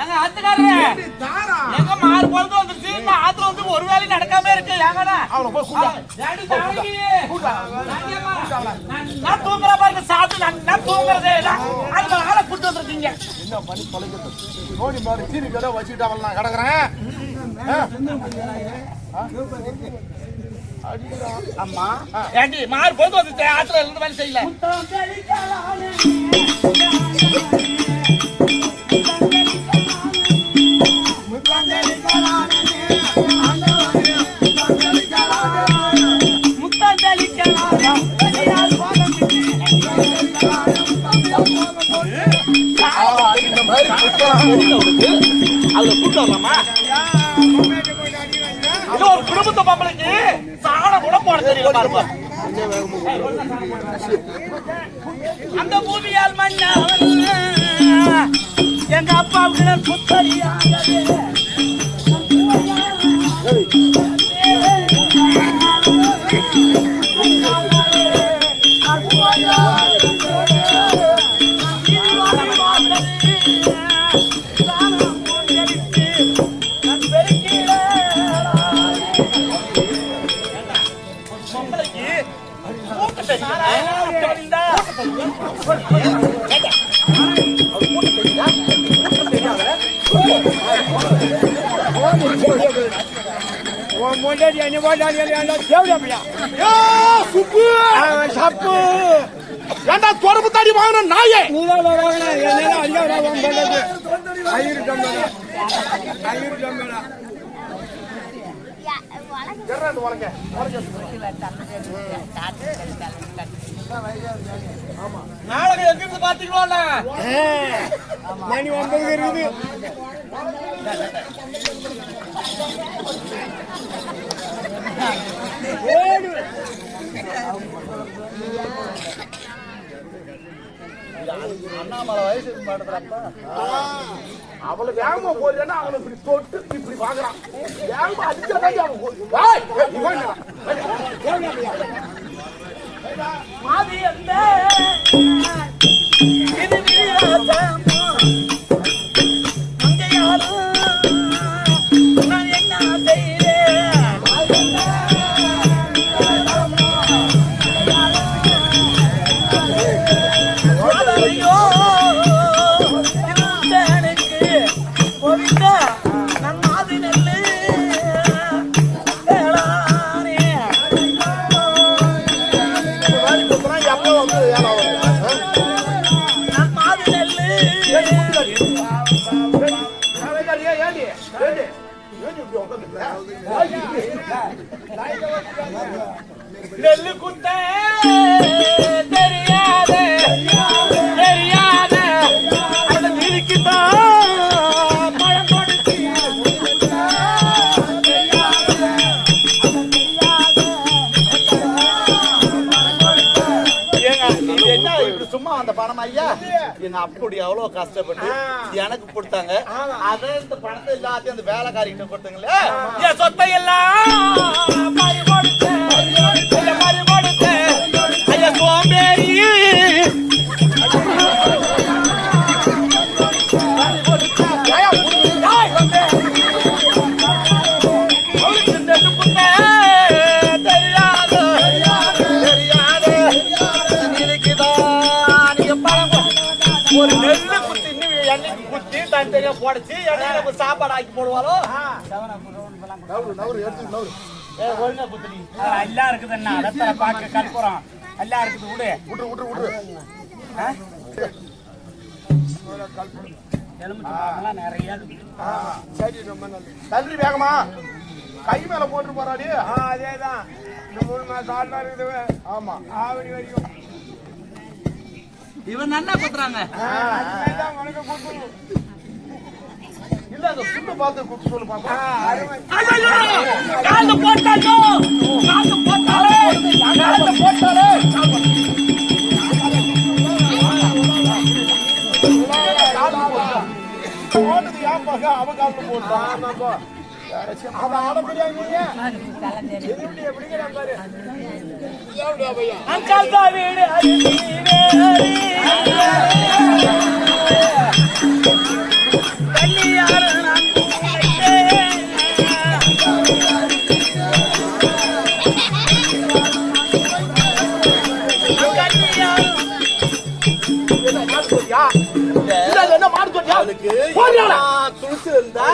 எங்க ஆத்துக்காரரு. தாரா? எங்க மாறு பொழுது வந்துருச்சு. இந்த ஆத்துல வந்து ஒரு வேலையும் நடக்காம இருக்கு. ஏங்கடா? அவனை போய் ஏடி தாங்கி. நான் நான் தூங்குற பாருங்க சாப்பிட்டு நான் நான் தூங்குறதே. இல்ல. கூட்டு வந்திருக்கீங்க. என்ன பண்ணி தொலைக்கிறது? நோடி மாதிரி சீனி கடை வச்சுட்டு நான் கிடக்குறேன். அம்மா ஏண்டி மாறு பொழுது வந்துச்சு ஆத்துல இருந்து வேலை செய்யல. அதுல கூட்டு வரலாமா? ஒரு குடும்பத்து பொம்பளைக்கு சாணம் கூட போட தெரியல அந்த பூமியால் மன்னவன் எங்க அப்பாவுக்கு நான் உன் என்ன போட்டாடி தேவையா சுப்பு சப்பு ஏண்டா தொடர்பு தாடி வாங்கின நாயே நீ தான் ஐயரு டம்மடா ஐயரு மணி ஒன்பது இருக்குது. அண்ணாமலை வயசு இருக்க அவளை வேகமா போறேன்னா அவனை இப்படி தொட்டு இப்படி வாங்குறான் வேகமா அடிச்சாதான் அவன் போய் பணம் ஐயா எங்க அப்படி எவ்வளவு கஷ்டப்பட்டு எனக்கு கொடுத்தாங்க. அதை இந்த பணத்தை எல்லாத்தையும் அந்த வேலைக்காரிகிட்ட கொடுத்தாங்களே? என் சொத்தை எல்லாம் தனித்தனியா போடச்சு? ஒரு சாப்பாடு ஆக்கி போடுவாரோ எல்லாம் இருக்குதுண்ணா. ரத்தன பாக்க கற்பூரம். எல்லாம் இருக்குது விடு. விட்டுரு, விட்டுரு, விட்டுரு. எலுமிச்சை பழம்லாம் நிறைய இருக்குது. ஆ, சரி, ரொம்ப நல்லது. தள்ளி வேகமா. கை மேல போட்டு போறாடி ஆ அதேதான். இந்த மூணு மாசம் ஆட்டம் இருக்குது. ஆமா. ஆவணி வரைக்கும். இவன் நல்லா குத்துறாங்க. இல்ல அந்த சுண்ண பார்த்து குத்து சொல்லு பாப்பா. ஆ, அருமை. கால போட்டாலோ? கால போட்டாலே? கால போட்டாலே? போட்டது ஏன் பாக்க அவ காலில் போட்டான் அவன் ஆட தெரியாங்க எப்படி எப்படிங்கிற பாரு. அங்கால் தான் வீடு இருந்தா.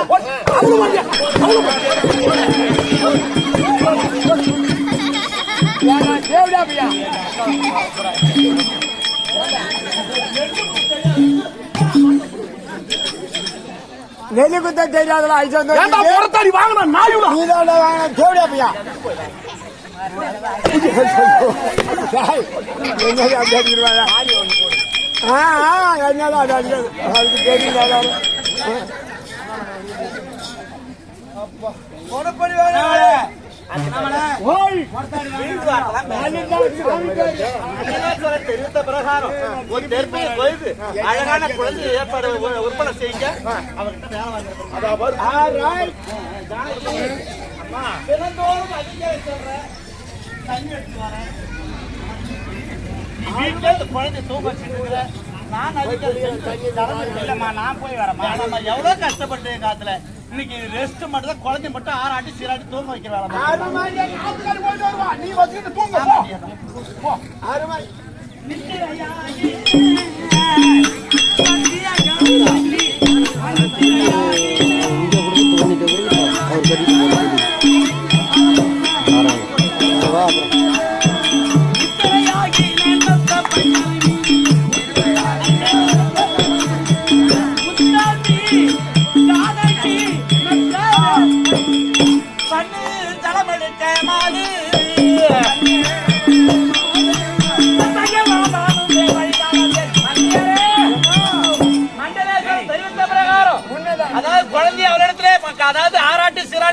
நெல்லு குத்த தெரியாதடா ஐசா ஏன்டா புறத்தாடி வாங்கின நாயுடா? நீதான்டா வாங்க தேவடா பையா என்னடா அப்படி அடிக்கிறாயா? ஆ, ஆ, என்னடா அது அடிக்கிறது? அதுக்கு தெரியல தெரிவித்த பிரகாரம் ஒரு கொய்து. அழகான குழந்தை ஏற்பாடு விற்பனை செய்யுங்க. தினந்தோறும் அதிகாரி சொல்றேன். தண்ணி எடுத்து வரேன். குழந்தை தூங்க வச்சுட்டு. நான் அதிகாரி இல்லம்மா நான் போய் வரேம்மா. நம்ம எவ்வளவு கஷ்டப்பட்டு காத்துல? இன்னைக்கு ரெஸ்ட் மட்டும் தான் குழந்தை மட்டும் ஆறாட்டி சீராட்டி தூங்க வைக்கிற. அது மாதிரி எங்க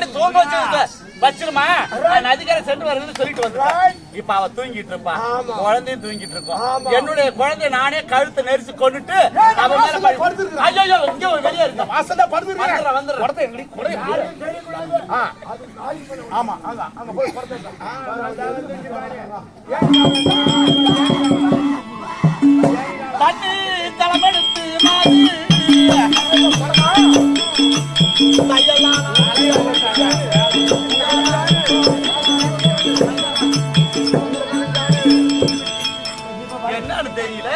சீராட்டி தூங்க வச்சு வச்சிருமா நான் அதிகாரி சென்று வருதுன்னு சொல்லிட்டு வந்துட்டேன் இப்ப அவ தூங்கிட்டு இருப்பா குழந்தையும் தூங்கிட்டு இருக்கோம் என்னுடைய குழந்தைய நானே கழுத்தை நெரிச்சு கொண்டுட்டு அவ மேல. ஐயோ இங்க வெளியே இருக்க வாசல்ல படுத்துருக்கிறேன். வந்துடுறேன், வந்துடுறேன். படத்தை எங்கடி? கொடை. ஆமா, அங்க, அங்க போய். தண்ணி தலைமெடுத்து மாது என்னன்னு தெரியல.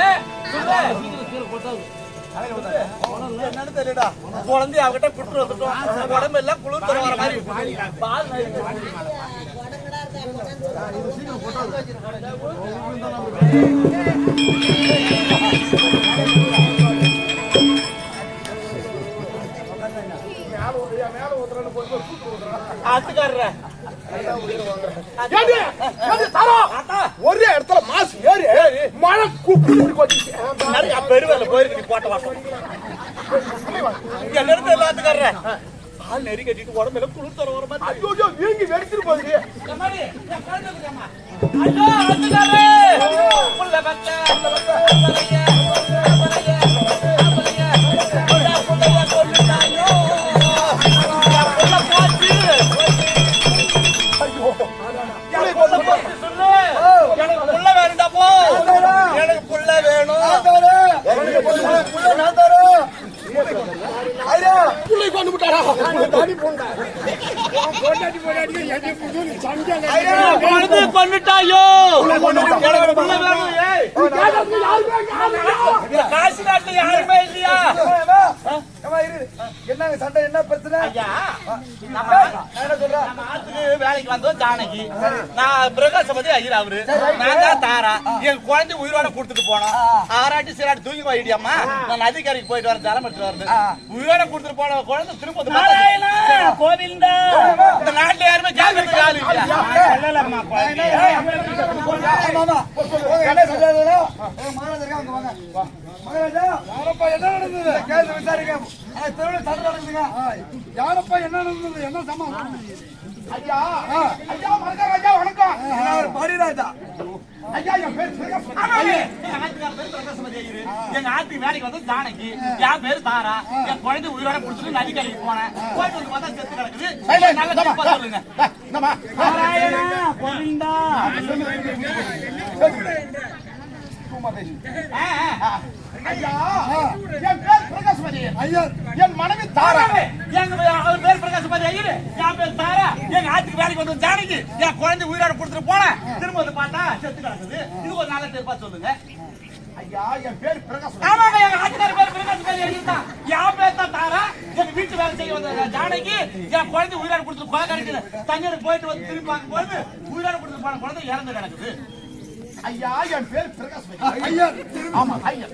என்னன்னு தெரியலடா. குழந்தை அவகிட்ட குட்டு வந்துட்டோம். உடம்பு எல்லாம் குளிர் தர வர மாதிரி ஒரே இடத்துல மாசு ஏறி மழை. நிறைய பெருவேல போயிருக்கு நீ போட்ட வாசம் இருந்து எல்லாத்துக்காரரே பால் நெறி கட்டிட்டு உடம்பு எல்லாம் குளிர் தர வர மாதிரி ஐயோ, வீங்கி வெடிச்சிட்டு போகுது. ஐயோ, கேட்டதுக்கு யாருமே யாருமே காசு நாட்டுல யாருமே இல்லையா என்னங்க சண்டை என்ன பிரச்சனை? ஐயா நம்ம நம்ம ஆத்துக்கு வேலைக்கு வந்தோம் ஜானகி. நான் பிரகாசபதி ஐயர் அவரு நான் தான் தாரா. என் குழந்தை உயிரோட கொடுத்துட்டு போனோம் ஆறாட்டி சீராட்டி தூங்கி போயிடியம்மா நான் நதிக்கரைக்கு போயிட்டு வரேன் ஜலம் எடுத்து வரேன் உயிரோட கொடுத்துட்டு போன குழந்தை திரும்ப கோவிந்தா. இந்த நாட்டுல யாருமே கேட்கறதுக்கு ஆள் குழந்தை என்ன சொல்றாரு மகாராஜா இருக்காங்க வாங்க. மகாராஜா. யாரப்பா என்ன நடந்தது? கேள்வி விசாரிக்க தெருவில் சண்டை நடக்குதுங்க யாரப்பா என்ன நடந்தது? என்ன சமாதானம் ஐயா ஐயா வணக்கம் ஐயா வணக்கம். பரிராஜா ஐயா என் பேர். எங்க வேலைக்கு வந்து ஜானகி. என் பேரு தாரா. என் குழந்தை உயிரோட கொடுத்துட்டு நதிக்கரைக்கு போனேன். போயிட்டு வந்து பார்த்தா செத்து கிடக்குது. நல்ல தப்பா சொல்லுங்க? நாராயணா கோவிந்தா. ஐயா என் பேர் ஐயர் என் மனைவி தாரா. எங்க அவர் பேர் பிரகாஷ் பாதி ஐயரு என் பேர் தாரா. எங்க ஆத்துக்கு வேலைக்கு வந்து ஜானகி என் குழந்தை உயிரோட கொடுத்துட்டு போனேன் திரும்ப வந்து பார்த்தா செத்து கிடக்குது. இது ஒரு நல்ல தீர்ப்பா சொல்லுங்க. ஐயா என் பேர் பிரகாஷ்மதி ஆமாங்க எங்க ஆத்துக்கார பேர் பிரகாஷ் பாதி ஐயர் தான் என் பேர் தான் தாரா. எங்க வீட்டு வேலை செய்ய வந்த ஜானகி என் குழந்தை உயிரோட கொடுத்துட்டு போக கிடைக்குது தண்ணீர் போயிட்டு வந்து திரும்பி பார்க்கும்போது உயிரோட கொடுத்துட்டு போன குழந்தை இறந்து கிடக்குது. ஐயா என் பேர் பிரகாஷ்மதி ஐயர் ஆமா ஐயா.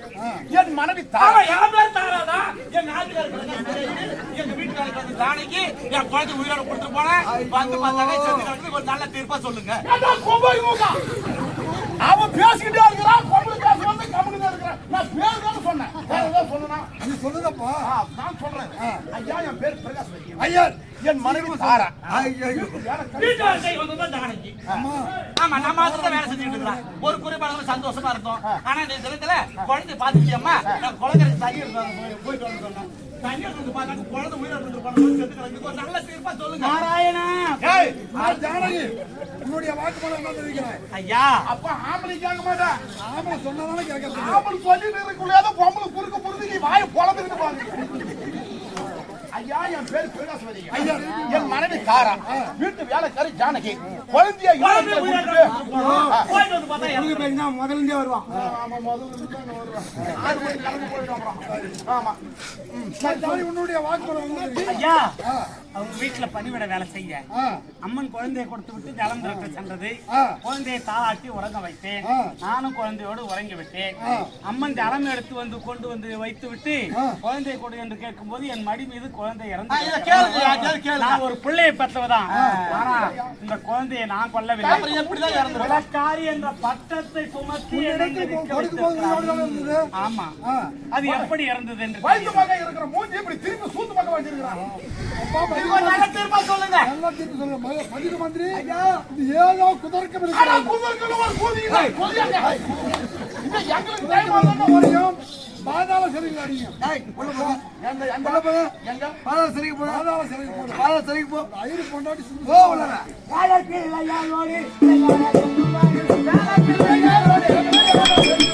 என் மனைவி தாரா. என் பேர் தாரா தான் எங்க ஆத்துக்கார பிரகாஷ் பாதி ஐயரு எங்க வீட்டு வேலைக்கு வந்து ஜானகி என் குழந்தை உயிரோட கொடுத்துட்டு போனேன். வந்து கிடக்குது ஒரு நல்ல தீர்ப்பா சொல்லுங்க? அவன் பேசிக்கிட்டே இருக்கிறான் கொம்பு பேச வந்து கம்முனு இருக்கிறான். நான் பேர் தானே சொன்னேன். வேற ஏதோ சொன்னா நீ சொல்லுங்கப்பா. நான் சொல்றேன். ஐயா என் பேர் பிரகாஷ்மதி ஐயர் என் மனைவி தாரா. வீட்டு வேலை செய்ய வந்தது அம்மா ஆமா. நம்ம அதுல வேலை செஞ்சுட்டு இருக்கலாம் ஒரு குறிப்பாக சந்தோஷமா இருந்தோம். ஆனா இந்த தினத்துல குழந்தை பாத்துக்கியம்மா நான் குழந்தை தண்ணி இருந்தாங்க போயிட்டு வந்து சொன்னேன். நாராயணா! ஜானகி. உன்னுடைய வாக்குமூலம் தெரிவிக்கிறேன் ஐயா. அப்ப ஆம்பளை கேட்க மாட்டேன் ஆமா சொன்னதானே கேட்க ஆம்பளை சொல்லிட்டு இருக்கக்கூடாது பொம்பளை குறுக்க புரிஞ்சு நீ வாயை பொழந்துக்கிட்டு பாருங்க. ஐயா என் பேர் ஐயா. என் மனைவி தாரா வீட்டு வேலைக்காரி ஜானகி. குழந்தைய முதல்ல வருவான். ஆமா முதல்ல இருந்து அங்க வருவேன். ஆமா. உன்னுடைய தெரிவிக்கிறேன் ஐயா அவங்க வீட்டுல பணிவிட வேலை செய்ய. அம்மன் குழந்தையை கொடுத்து விட்டு ஜலம் திறக்க சென்றது. குழந்தையை தாளாட்டி உறங்க வைத்தேன். நானும் குழந்தையோடு உறங்கி விட்டேன். அம்மன் ஜலம் எடுத்து வந்து கொண்டு வந்து வைத்து விட்டு. குழந்தையை கொடு என்று கேட்கும்போது என் மடி மீது குழந்தை இறந்து நான் ஒரு பிள்ளையை பெற்றவதான். ஆனா இந்த குழந்தையை நான் கொல்லவில்லை. விளக்காரி என்ற பட்டத்தை சுமத்தி ஆமா. அது எப்படி இறந்தது என்று வயிற்று. பக்கம் இருக்கிற மூஞ்சி இப்படி திருப்பி சூத்து பக்கம் வச்சிருக்கிறான். தீர்ப்பா சொல்லுங்க. ம- மந்திரி. ஏதோ குதர்க்கம் இருக்கிறது. ஒரு எங்களுக்கு பாதாள சிறையில் அடிங்க. எங்க எங்க போங்க எங்க பாதாள சிறைக்கு போ. பாதாள சிறைக்கு போ பாதாள சிறைக்கு போ. ஐயரு பொண்டாட்டி போ உள்ள எடுத்தடி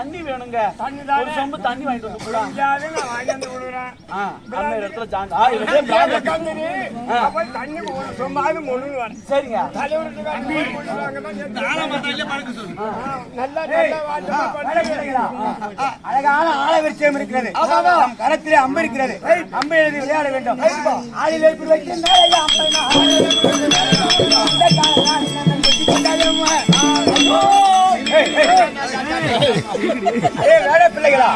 தண்ணி வேணுங்க. ஒரு சொம்பு தண்ணி வாங்கிட்டு வந்து கூட அந்த இடத்துல ஜான்- ஆ, இது அப்படியே பிராண்ட் ஆ. சரிங்க. அழகான ஆலவிருச்சம் இருக்கிறது. நம் கரத்திலே அம்பு இருக்கிறது. அம்பு எழுதி விளையாட வேண்டும். ஆளில் ஐயா, அம்பை நான் ஏய், வேலை பிள்ளைகளா?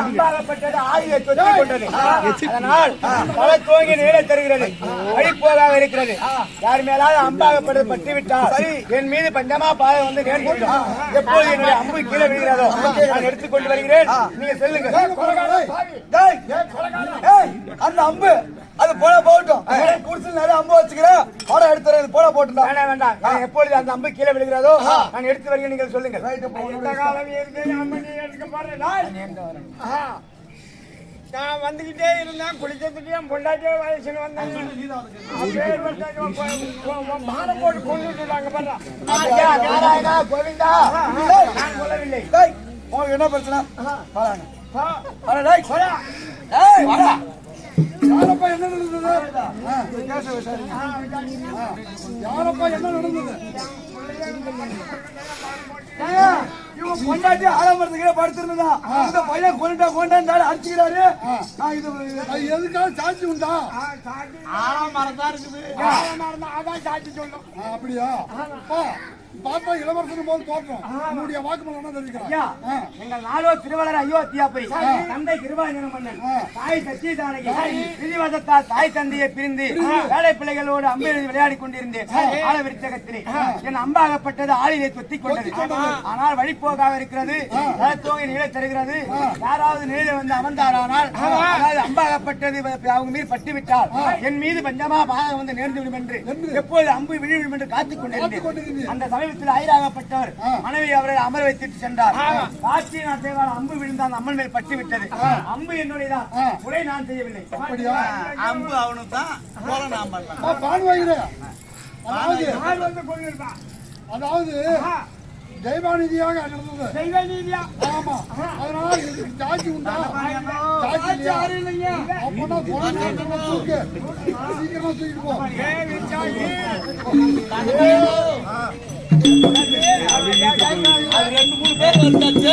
அம்பாகப்பட்டது ஆளிலை தொற்றி கொண்டது. அதனால் பல துவங்கி நீள தருகிறது. அழிப்போதாக இருக்கிறது. யார் மேலாவது அம்பாகப்பட்டது பற்றி விட்டால் என் மீது பஞ்சமா பாதை வந்து நேர்ந்துவிடும் எப்போது என்னுடைய அம்பு கீழே விழுகிறதோ நான் எடுத்துக் கொண்டு வருகிறேன் நீங்க செல்லுங்க அந்த அம்பு அது போல போகட்டும். குடிசல் நிறைய அம்பு வச்சுக்கிறேன் படம் எடுத்துறது போல போட்டு வேண்டாம் வேண்டாம் நான் எப்பொழுது அந்த அம்பு கீழே விழுகிறதோ நான் எடுத்து வருகிறேன் நீங்கள் சொல்லுங்கள். நான் வந்துகிட்டே இருந்தேன். குளிக்கிறதுக்கு என் பொண்டாட்டியே வயசுல வந்தாங்க மானம் போட்டு கொண்டு விட்டுட்டாங்க பாரு ஐயா, நாராயணா, கோவிந்தா. நான் கொல்லவில்லை. டேய், உங்களுக்கு என்ன பிரச்சனை? வாடாங்க. வாடா, டேய். வாடா. யாரப்பா என்ன நடந்தது? கேச விசாரிங்க. யாரப்பா என்ன நடந்தது? இவங்க பொண்டாட்டி ஆலமரத்துக்கு படுத்திருந்தா இந்த பையன் கொண்டுட்டா கொண்டாண்டாரு அடிச்சுக்கிறாரு. நான் இது அது எதுக்காக சாட்சி உண்டா? ஆறாம் மரம் தான் இருக்குது. அதான் சாட்சி சொல்லும். அப்படியா? அப்பா பார்த்தா இளவரசன் போது தோற்றம் உன்னுடைய வாக்குமூலம் ஐயா, எங்கள் நாடோ திருவள்ளர் அயோத்தியாபுரி தந்தை கிருபாஜன மன்னன். தாய் சத்திய ஜானகி விதிவசத்தால் தாய் தந்தையை பிரிந்து வேலை பிள்ளைகளோடு அம்பு எழுதி விளையாடி கொண்டிருந்தேன் ஆல விருச்சகத்திலே என் அம்பாகப்பட்டது ஆளிலே தொத்திக் கொண்டது. ஆனால் வழிப்போக்காக இருக்கிறது. தோங்கி நிலை தருகிறது. யாராவது நிலையில வந்து அமர்ந்தாரானால் அதாவது அம்பாகப்பட்டது அவங்க மீது பட்டு விட்டால் என் மீது பஞ்சமா பாகம் வந்து நேர்ந்து விடும் என்று எப்போது அம்பு விழுவிடும் என்று காத்துக் கொண்டிருந்தேன். அந்த சமீபத்தில் ஐராகப்பட்டவர். மனைவி அவரை அமர வைத்துட்டு சென்றார். காட்சி நான் செய்வார் அம்பு விழுந்த அந்த அம்மன் மேல் பட்டு விட்டது. அம்பு என்னுடையதான் உரை நான் செய்யவில்லை. அம்பு அவனுக்கு தான் அதாவது தெய்வாநிதியாக நடந்தது. ஆமா. அதனால இதுக்கு உண்டா? குழந்தை தூக்கு. சீக்கிரமா தூக்கிட்டு போ. அது ரெண்டு மூணு பேர் வந்தாச்சு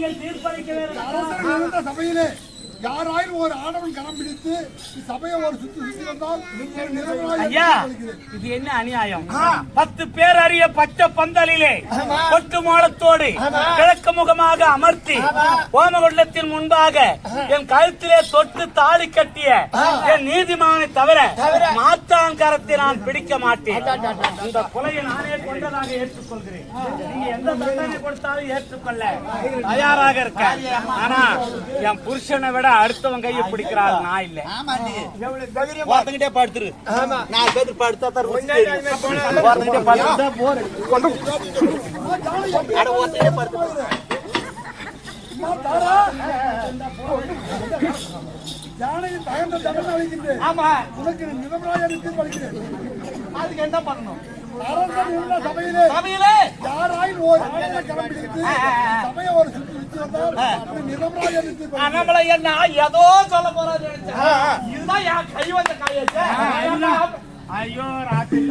நீங்கள் தீர்ப்பளிக்க வேண்டும். சபையிலே யாராயிரம் ஒரு ஆடவன் கரம் பிடித்து சபையை ஒரு சுத்தி சுத்தி வந்தால். இது என்ன அநியாயம்? பத்து பேர் அறிய பச்சை பந்தலிலே கொட்டு மாடத்தோடு கிழக்கு முகமாக அமர்த்தி ஓமகுண்டத்தின் முன்பாக என் கழுத்திலே தொட்டு தாலி கட்டிய என் நீதிமானை தவிர மாற்றாங்கரத்தை நான் பிடிக்க மாட்டேன். இந்த கொலையை நானே கொண்டதாக ஏற்றுக்கொள்கிறேன். நீங்க எந்த தண்டனை கொடுத்தாலும் ஏற்றுக்கொள்ள தயாராக இருக்க. ஆனா என் புருஷனை விட அடுத்தவன் கையை பிடிக்கிறாள் நான் இல்லை. ஒருத்தங்கிட்டே படுத்துரு. நாலு பேருக்கு படுத்தா தான். ஒருத்தங்கிட்டே படுத்தா போரு ஒருத்தங்கிட்டே படுத்து அம்மா தாரா ஜானகி தகந்த தண்டனை அளிக்கின்றேன் ஆமா. உனக்கு நிரபராஜன் தீர்ப்பளிக்கிறேன் அதுக்கு என்ன பண்ணணும்? சபையிலே சபையிலே! யாராயிரம் ஒரு சபையை ஒரு சுத்தி சுத்தி வந்தால் நம்மள என்ன ஏதோ சொல்ல போறாரு இதுதான் என் கை வந்த காயத்தை ஐயோ ராத்திரி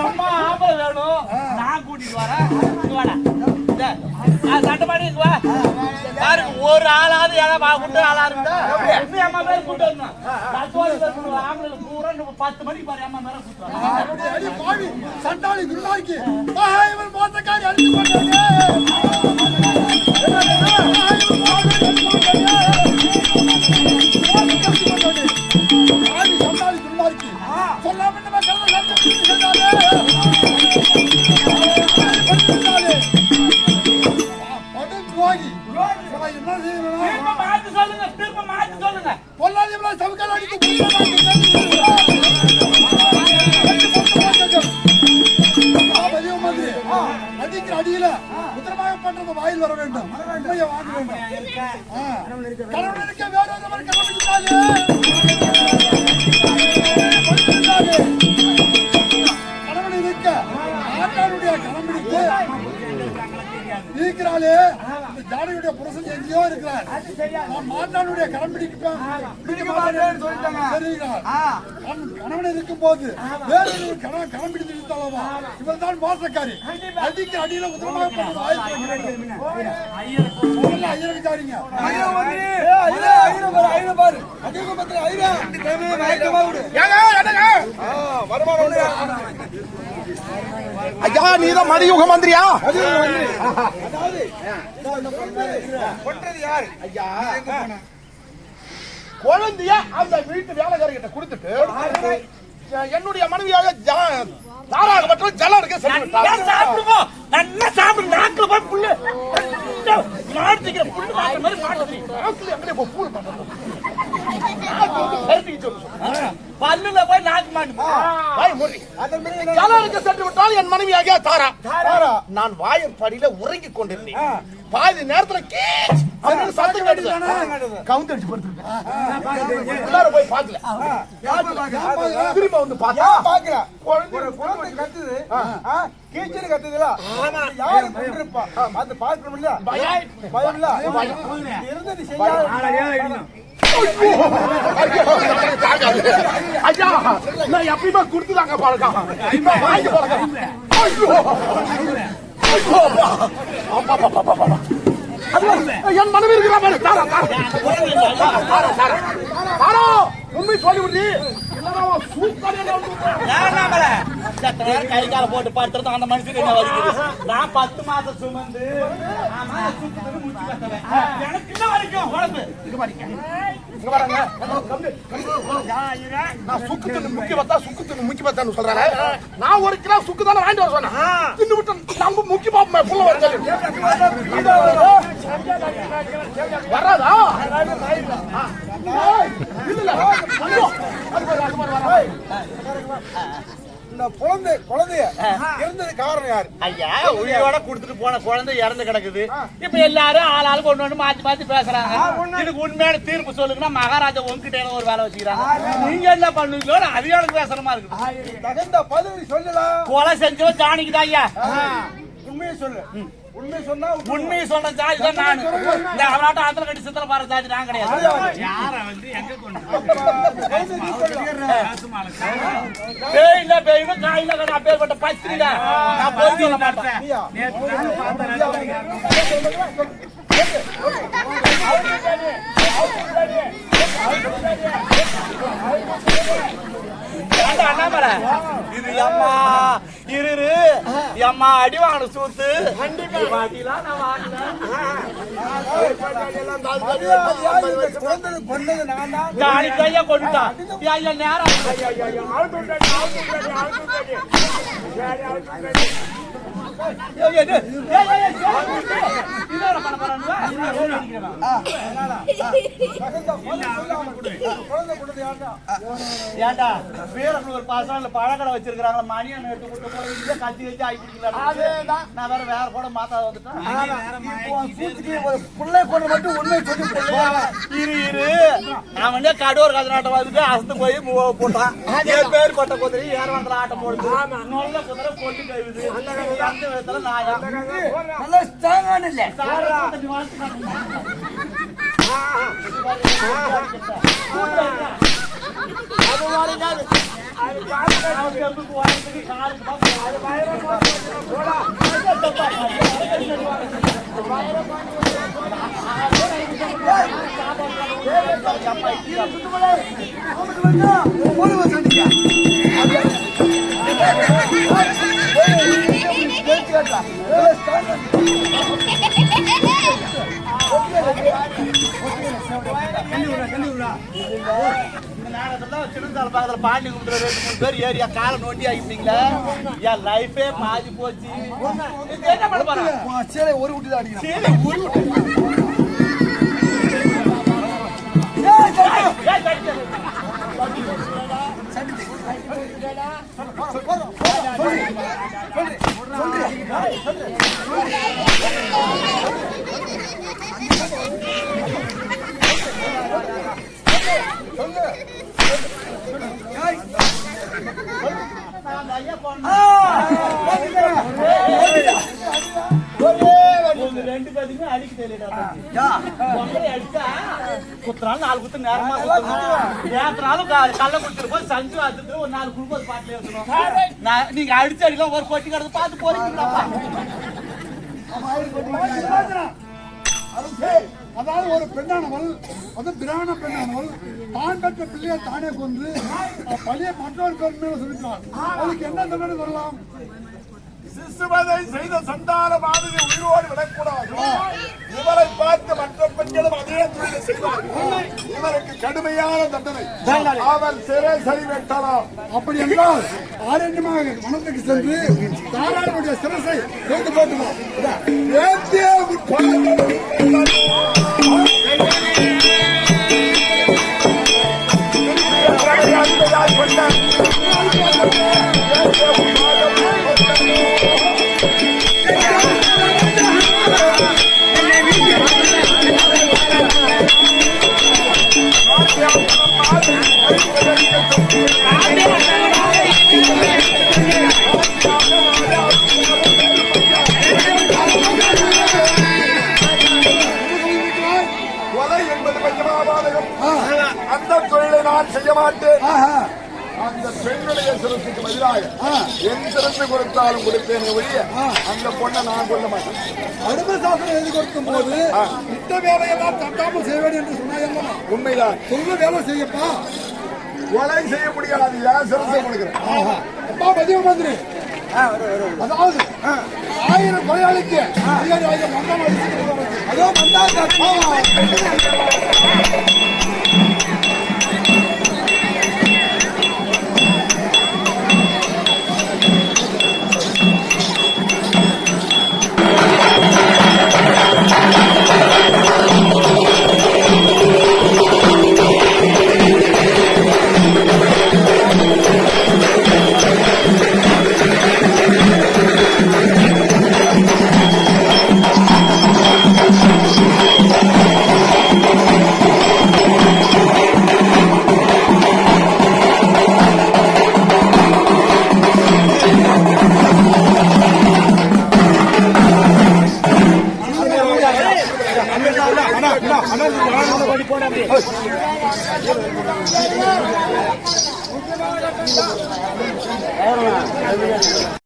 எம்மா ஆம்பளை வேணும். நான் கூட்டிட்டு வரேன். இங்க வா பாருங்க ஒரு ஆளாவது ஏதாவது கூட்டு ஆளா இருந்தா அம்மா மேல கூட்டு வரணும் ஆம்பளை பூரா நம்ம பத்து மணிக்கு பாரு அம்மா மேல கூட்டு சண்டாளி இவன் மோசக்காரி அடிச்சு போட்டானே ஐயா நீதான் மதியுக மந்திரியா குழந்தைய அந்த வீட்டு வேலைக்காரர்கிட்ட கொடுத்துட்டு என்னுடைய மனைவியாக தாராக மற்றும் ஜலம் எடுக்க சென்று நல்லா சாப்பிடு. நாக்குல போய் புல்லு. மாட்டுக்கிற புல்லு மாட்டுற மாதிரி மாட்டுறீங்க நாக்குல எங்கடி இப்போ பூல் பண்றது? நாக்கு வந்து பருத்திக்கிட்டு வந்து. பல்லுல போய் நாக்கு மாட்டு வாய் மூடி. ஜனலுக்கு சென்று விட்டால் என் மனைவியாகிய தாரா. நான் வாயின் படியில உறங்கிக் கொண்டிருந்தேன். பாதி நேரத்துல கீச் சத்தம் கேட்டது கவுந்தடிச்சு படுத்துருக்கேன் உள்ளார போய் பார்க்கல. திரும்ப வந்து பார்த்தா பாக்குறேன் குழந்தை கத்துது. கீச்சல் கத்துதுல. யாரு கொண்டிருப்பா அது பார்க்கணும் இல்ல பயம் இல்ல இருந்தது செய்யாது ஐயா. நான் எப்பயுமே கொடுத்துதாங்க பழக்கம் இப்ப வாங்கி பழக்கம் அப்பா. அது என் மனைவி இருக்கிறா தாரா தாரா தாரா தாரா உண்மை சொல்லி கை கால போட்டு படுத்துறது அந்த மனுஷனுக்கு என்ன வலிக்குது நான் பத்து மாசம் சுமந்து எனக்கு என்ன வலிக்கும் உடம்பு இங்க கம்பி. நான் சுக்குத்துக்கு முக்கிய பார்த்தா சுக்குத்துக்கு முக்கிய பார்த்தான்னு சொல்றாரு? நான் ஒரு கிலோ சுக்கு தானே வாங்கிட்டு வர சொன்னேன். தின்னு விட்டு நம்ம முக்கிய பாப்போமே புள்ள வருது? வராதா இல்ல, இல்ல. அது அது? இந்த குழந்தை குழந்தைய இருந்தது காரணம் யாரு? ஐயா உயிரோட குடுத்துட்டு போன குழந்தை இறந்து கிடக்குது. இப்ப எல்லாரும் ஆள் ஆளுக்கு ஒண்ணு ஒண்ணு மாத்தி மாத்தி பேசுறாங்க. இதுக்கு உண்மையான தீர்ப்பு சொல்லுங்கன்னா மகாராஜா உங்ககிட்ட ஒரு வேலை வச்சுக்கிறாங்க. நீங்க என்ன பண்ணுவீங்களோ அதிகாரம் பேசுறமா இருக்குது. தகுந்த பதில் சொல்லலாம். கொலை செஞ்சவன் ஜானிக்குதான் ஐயா. உண்மையை சொல்லு. உண்மையை சொன்னா ஜாதி தான் நானு. இந்த அவனாட்டம் ஆத்துல கட்டி சித்திர பாரு ஜாதி நான் கிடையாது. பேய்? இல்ல பேய் காய் இல்ல நான் பேர்பட்ட பத்திரில நான் போய் சொல்ல மாட்டேன் அண்ணாமலை? இது அம்மா. இரு இரு. அம்மா அடி வாங்கின சூத்து. ஜானி கையா கொண்டுட்டான் ஐயா நேரம் ஏண்டா ஒரு பாசம் பழக்கடை வச்சிருக்காங்களா மணியன் எடுத்து கொடுத்து போய் கத்தி வச்சு நான் வேற வேற கூட மாத்தா வந்துட்டேன் பிள்ளை கொண்டு மட்டும் உண்மையை சொல்லி இரு இரு நான் வந்து கடோர் கதநாட்டம் வந்துட்டு அசந்து போய் மூவ போட்டான் என் பேர் பட்ட குதிரை ஏறவாண்டல ஆட்டம் போடுது நல்ல குதிரை கொண்டு கழுவுது நல்லா ஸ்ட்ராங்கான இல்ல அது தான் அது எம்புக்கு பாண்டி ரெண்டு மூணு பேர் ஏரியா காலை நோண்டி ஆகிட்டீங்களா என் லைஃபே மாறி போச்சு என்ன பண்ண போறேன் சேலை ஒரு விட்டு தான் கடிச்சது. அந்த ஐயா பொண்ணு. ரெண்டு பேத்துக்குமே அடிக்க தெரியல அடிச்சா குத்துனாலும் நாலு குத்து நேரமா குத்தணும் ஏத்துனாலும் க- கள்ள குடுத்துட்டு போய் சஞ்சு வச்சுட்டு ஒரு நாலு குளுக்கோஸ் பாட்டில் இருக்கணும் நீங்க அடிச்சு அடிக்கலாம் ஒரு பொட்டி கிடந்து பார்த்து போறீங்களாப்பா? அதாவது ஒரு பெண்ணானவள் அது பிராமண பெண்ணானவள் தான் பெற்ற பிள்ளையை தானே கொன்று பழிய மற்றொரு பெண் மேல சொல்லிட்டாள். அதுக்கு என்ன தண்டனை வரலாம் சிசுவதை செய்த சந்தான மாதிரி உயிரோடு விடக்கூடாது. இவரை பார்த்து மற்ற பெண்களும் அதே தொழிலை செய்வார்கள். இவருக்கு கடுமையான தண்டனை. அவர் சிறை சரி வெட்டலாம். அப்படி என்றால் ஆரண்யமாக வனத்துக்கு சென்று தாராளுடைய சிரசை சேர்த்து போட்டுவோம் சிரத்து கொடுத்தாலும் கொடுப்பேன் ஒழிய அந்த பொண்ணை நான் கொள்ள மாட்டேன். அடுத்த சாசனம் எழுதி கொடுக்கும் போது இந்த வேலையெல்லாம் தட்டாமல் வேண்டும் என்று சொன்னாயல்லவா உண்மைதான். சொல்ல வேலை செய்யப்பா. கொலை செய்ய முடியாது சிரத்தை கொடுக்கிறேன் அப்பா மதிய மந்திரி அதாவது ஆயிரம் கொலையாளிக்கு ஐயாயிரம் ஆயிரம் மந்தம் அடிச்சுட்டு அதோ மந்தா